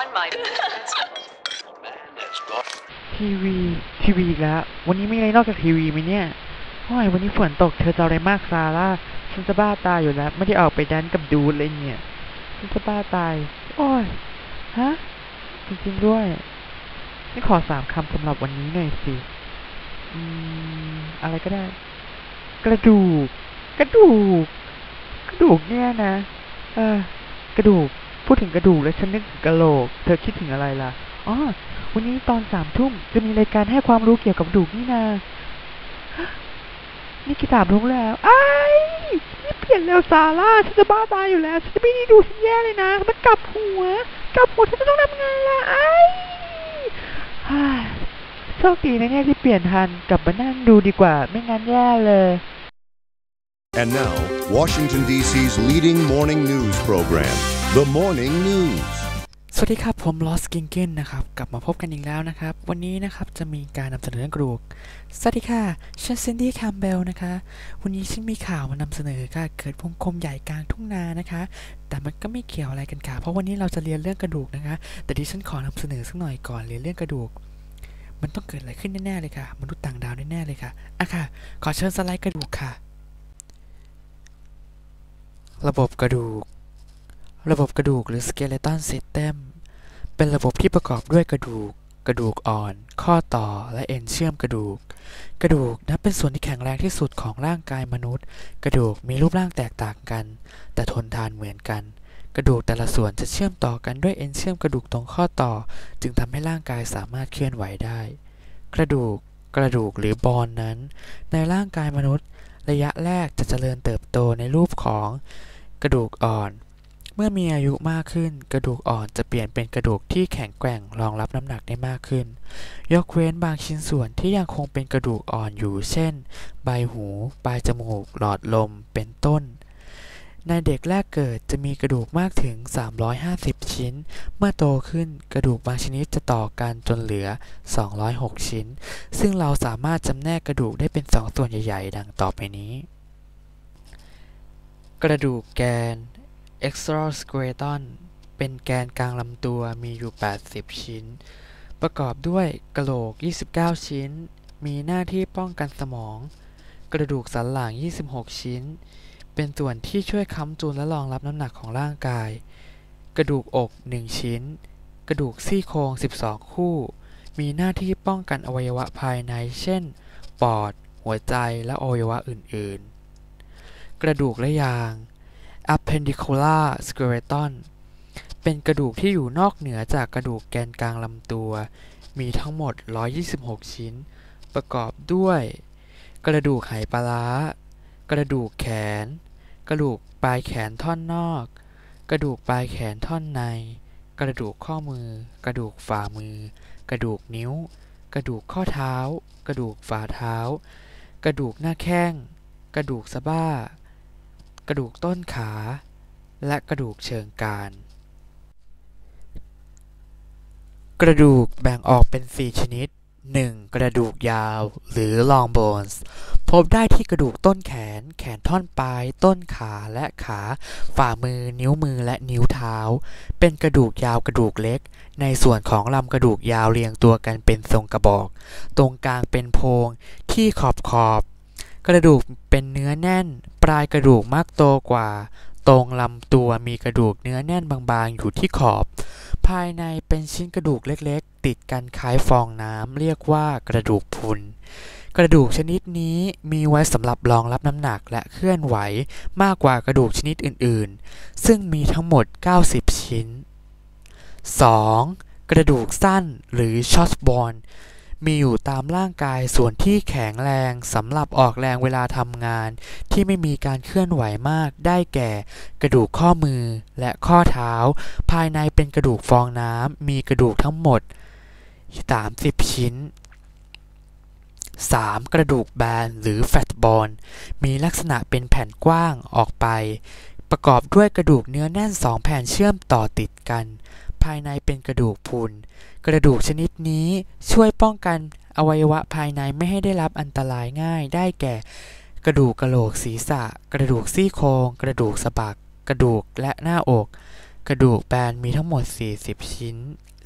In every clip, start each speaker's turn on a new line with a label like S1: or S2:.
S1: One might.
S2: ทีวีทีวีอีกแล้ววันนี้มีอะไรนอกจากทีวีไหมเนี่ยโอ้ยวันนี้ฝนตกเธอจะเอาอะไรมากซาร่าฉันจะบ้าตายอยู่แล้ว ไม่ได้ออกไปแดนกับดูดเลยเนี่ยฉันจะบ้าตาย โอ้ยฮะจริงๆด้วยนี่ขอสามคำสำหรับวันนี้หน่อยสิอืมอะไรก็ได้ กระดูก กระดูก กระดูกเนี่ยนะ เออ กระดูก พูดถึงกระดูกแล้วฉันนึกถึงกะโหลก เธอคิดถึงอะไรล่ะอ๋อวันนี้ตอนสามทุ่มจะมีรายการให้ความรู้เกี่ยวกับกระดูกนี่นาฮะนี่กีสามทุ่มแล้วไอ้นี่เปลี่ยนเร็วซาร่าฉันจะบ้าตายอยู่แล้วฉันจะไม่ได้ดูฉันแย่เลยนะ มันกลับหัว กลับหัวฉันจะต้องทำไงล่ะไอ้ายฮ่าโชคดีนะเนี่ยที่เปลี่ยนทันกลับมานั่งดูดีกว่า ไม่งั้นแย่เลย
S3: And now, Washington, D.C.'s leading morning news program, The Morning News.
S2: สวัสดีครับ ผมลอสกิงเกนนะครับ กลับมาพบกันอีกแล้วนะครับ วันนี้นะครับจะมีการนำเสนอเรื่องกระดูกสวัสดีค่ะฉันซินดี้แคมเบลนะคะ วันนี้ฉันมีข่าวมานำเสนอค่ะ เกิดวงกลมใหญ่กลางทุ่งนานะคะ แต่มันก็ไม่เกี่ยวอะไรกันค่ะ เพราะวันนี้เราจะเรียนเรื่องกระดูกนะคะ แต่ที่ฉันขอนำเสนอสักหน่อยก่อนเรียนเรื่องกระดูก มันต้องเกิดอะไรขึ้นแน่ๆเลยค่ะ มนุษย์ต่างดาวแน่ๆเลยค่ะอะค่ะ ขอเชิญสไลด์กระดูกค่ะ ระบบกระดูก ระบบกระดูกหรือ skeleton system เป็นระบบที่ประกอบด้วยกระดูก กระดูกอ่อน ข้อต่อ และเอ็นเชื่อมกระดูก กระดูกนับเป็นส่วนที่แข็งแรงที่สุดของร่างกายมนุษย์ กระดูกมีรูปร่างแตกต่างกัน แต่ทนทานเหมือนกัน กระดูกแต่ละส่วนจะเชื่อมต่อกันด้วยเอ็นเชื่อมกระดูกตรงข้อต่อ จึงทำให้ร่างกายสามารถเคลื่อนไหวได้ กระดูก กระดูกหรือบอนนั้น ในร่างกายมนุษย์ ระยะแรกจะเจริญเติบโตในรูปของ กระดูกอ่อน เมื่อมีอายุมากขึ้น กระดูกอ่อนจะเปลี่ยนเป็นกระดูกที่แข็งแกร่งรองรับน้ำหนักได้มากขึ้น ยกเว้นบางชิ้นส่วนที่ยังคงเป็นกระดูกอ่อนอยู่ เช่น ใบหู ปลายจมูก หลอดลม เป็นต้น ในเด็กแรกเกิดจะมีกระดูกมากถึง 350 ชิ้น เมื่อโตขึ้นกระดูกบางชนิดจะต่อกันจนเหลือ 206 ชิ้น ซึ่งเราสามารถจำแนกกระดูกได้เป็น 2 ส่วนใหญ่ ๆ ดังต่อไปนี้ กระดูกแกน exoskeleton เป็นแกนกลางลำตัวมีอยู่ 80 ชิ้น ประกอบด้วยกระโหลก 29 ชิ้น มีหน้าที่ป้องกันสมอง กระดูกสันหลัง 26 ชิ้น เป็นส่วนที่ช่วยค้ำจูนและรองรับน้ำหนักของร่างกาย กระดูกอก 1 ชิ้น กระดูกซี่โครง 12 คู่ มีหน้าที่ป้องกันอวัยวะภายใน เช่น ปอด หัวใจและอวัยวะอื่น ๆ กระดูกและยาง appendicular skeleton เป็นกระดูกที่อยู่นอกเหนือจากกระดูกแกนกลางลำตัว มีทั้งหมด 126 ชิ้น ประกอบด้วย กระดูกไหปลาร้า กระดูกแขน กระดูกปลายแขนท่อนนอก กระดูกปลายแขนท่อนใน กระดูกข้อมือ กระดูกฝ่ามือ กระดูกนิ้ว กระดูกข้อเท้า กระดูกฝ่าเท้า กระดูกหน้าแข้ง กระดูกสะบ้า กระดูกต้นขา และกระดูกเชิงกราน กระดูกแบ่งออกเป็น 4 ชนิด 1. กระดูกยาวหรือ long bones พบได้ที่กระดูกต้นแขน แขนท่อนปลาย ต้นขาและขา ฝ่ามือ นิ้วมือและนิ้วเท้า เป็นกระดูกยาวกระดูกเล็ก ในส่วนของลำกระดูกยาวเรียงตัวกันเป็นทรงกระบอก ตรงกลางเป็นโพรงที่ขอบขอบ กระดูกเป็นเนื้อแน่น ปลายกระดูกมักโตกว่า ตรงลำตัวมีกระดูกเนื้อแน่นบางๆ อยู่ที่ขอบ ภายในเป็นชิ้นกระดูกเล็กๆ ติดกันคล้ายฟองน้ำเรียกว่ากระดูกพุนกระดูกชนิดนี้มีไว้สำหรับรองรับน้ำหนักและเคลื่อนไหวมากกว่ากระดูกชนิดอื่นๆ ซึ่งมีทั้งหมด 90 ชิ้น 2. กระดูกสั้นหรือช็อตบอล มีอยู่ตามร่างกายส่วนที่แข็งแรงสำหรับออกแรงเวลาทำงาน ที่ไม่มีการเคลื่อนไหวมากได้แก่ กระดูกข้อมือและข้อเท้า ภายในเป็นกระดูกฟองน้ำมีกระดูกทั้งหมด 30 ชิ้น 3. กระดูกแบนหรือแฟตบอลมีลักษณะเป็นแผ่นกว้างออกไป ประกอบด้วยกระดูกเนื้อแน่นสองแผ่นเชื่อมต่อติดกัน ภายในเป็นกระดูกพรุน กระดูกชนิดนี้ช่วยป้องกันอวัยวะภายในไม่ให้ได้รับอันตรายง่าย ได้แก่ กระดูกกระโหลกศีรษะ กระดูกซี่โครง กระดูกสะบัก กระดูกและหน้าอก กระดูกแบนมีทั้งหมด 40 ชิ้น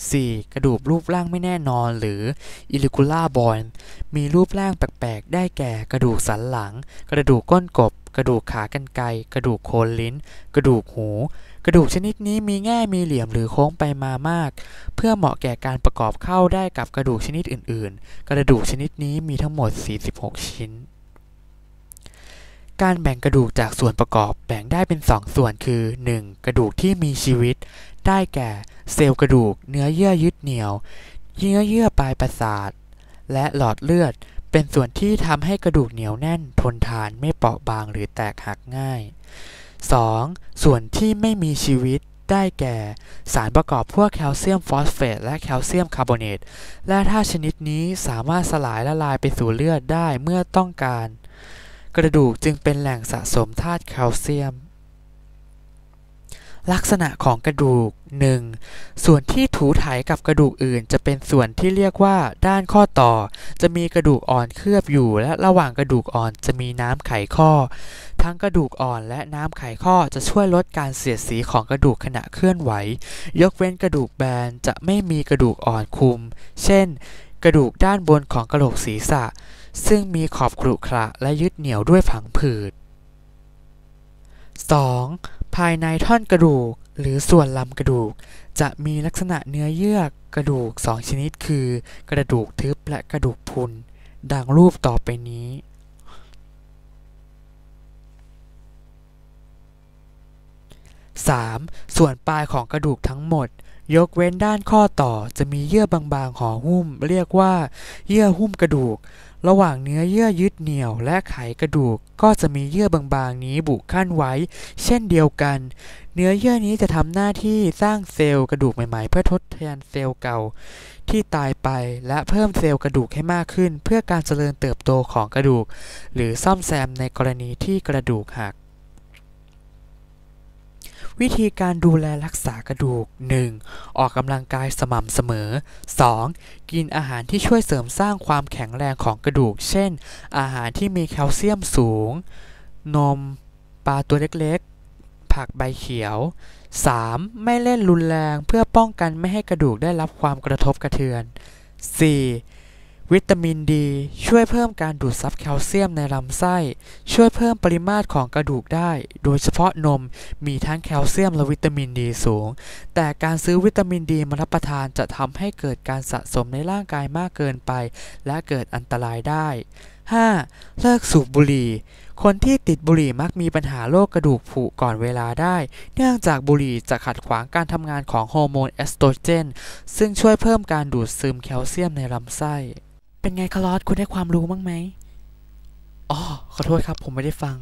S2: 4. กระดูกรูปร่างไม่แน่นอนหรือ irregular bone มีรูปร่างแปลกๆ ได้แก่กระดูกสันหลัง กระดูกก้นกบ กระดูกขากรรไกรกระดูกโคนลิ้น กระดูกหู กระดูกชนิดนี้มีแง่มีเหลี่ยมหรือโค้งไปมามาก เพื่อเหมาะแก่การประกอบเข้าได้กับกระดูกชนิดอื่นๆ กระดูกชนิดนี้มีทั้งหมด 46 ชิ้นการแบ่งกระดูกจากส่วนประกอบแบ่งได้เป็น 2 ส่วนคือ 1. กระดูกที่มีชีวิต ได้แก่ เซลล์กระดูก เนื้อเยื่อยึดเหนี่ยวเยื่อเยื่อปลายประสาท และหลอดเลือด เป็นส่วนที่ทำให้กระดูกเหนียวแน่น ทนทานไม่เปราะบางหรือแตกหักง่าย 2. ส่วนที่ไม่มีชีวิตได้แก่ สารประกอบพวกแคลเซียมฟอสเฟตและแคลเซียมคาร์บอเนตและธาตุชนิดนี้สามารถสลายละลายไปสู่เลือดได้เมื่อต้องการ กระดูกจึงเป็นแหล่งสะสมธาตุแคลเซียม ลักษณะของกระดูก 1. ส่วนที่ถูถ่ายกับกระดูกอื่น จะเป็นส่วนที่เรียกว่าด้านข้อต่อ จะมีกระดูกอ่อนเคลือบอยู่ และระหว่างกระดูกอ่อนจะมีน้ำไขข้อ ทั้งกระดูกอ่อนและน้ำไขข้อจะช่วยลดการเสียดสีของกระดูกขณะเคลื่อนไหว ยกเว้นกระดูกแบนจะไม่มีกระดูกอ่อนคุม เช่น กระดูกด้านบนของกระโหลกศีรษะ ซึ่งมีขอบขรุขระและยึดเหนี่ยวด้วยผังผืด 2. ภายในท่อนกระดูก หรือส่วนลำกระดูก จะมีลักษณะเนื้อเยื่อกระดูกสองชนิดคือ กระดูกทึบและกระดูกพรุน ดังรูปต่อไปนี้ 3. ส่วนปลายของกระดูกทั้งหมด ยกเว้นด้านข้อต่อจะมีเยื่อบางๆห่อหุ้ม เรียกว่า เยื่อหุ้มกระดูก ระหว่างเนื้อเยื่อยึดเหนี่ยวและไขกระดูก ก็จะมีเยื่อบางๆนี้บุขั้นไว้ เช่นเดียวกัน เนื้อเยื่อนี้จะทำหน้าที่สร้างเซลล์กระดูกใหม่ๆ เพื่อทดแทนเซลล์เก่า ที่ตายไปและเพิ่มเซลล์กระดูกให้มากขึ้น เพื่อการเจริญเติบโตของกระดูก หรือซ่อมแซมในกรณีที่กระดูกหัก วิธีการดูแลรักษากระดูก 1. ออกกำลังกายสม่ำเสมอ 2. กินอาหารที่ช่วยเสริมสร้างความแข็งแรงของกระดูก เช่น อาหารที่มีแคลเซียมสูง นม ปลาตัวเล็กๆ ผักใบเขียว 3. ไม่เล่นรุนแรงเพื่อป้องกันไม่ให้กระดูกได้รับความกระทบกระเทือน 4. วิตามินดี ช่วยเพิ่มการดูดซับแคลเซียมในลำไส้ ช่วยเพิ่มปริมาตรของกระดูกได้ โดยเฉพาะนมมีทั้งแคลเซียมและวิตามินดีสูง แต่การซื้อวิตามินดีมารับประทานจะทำให้เกิดการสะสมในร่างกายมากเกินไป และเกิดอันตรายได้ 5. เลิกสูบบุหรี่ คนที่ติดบุหรี่มักมีปัญหาโรคกระดูกผุก่อนเวลาได้ เนื่องจากบุหรี่จะขัดขวางการทำงานของฮอร์โมนเอสโตรเจน ซึ่งช่วยเพิ่มการดูดซึมแคลเซียมในลำไส้ เป็นไงคลอสคุณได้ความรู้บ้างไหมอ๋อขอโทษครับ ผมไม่ได้ฟัง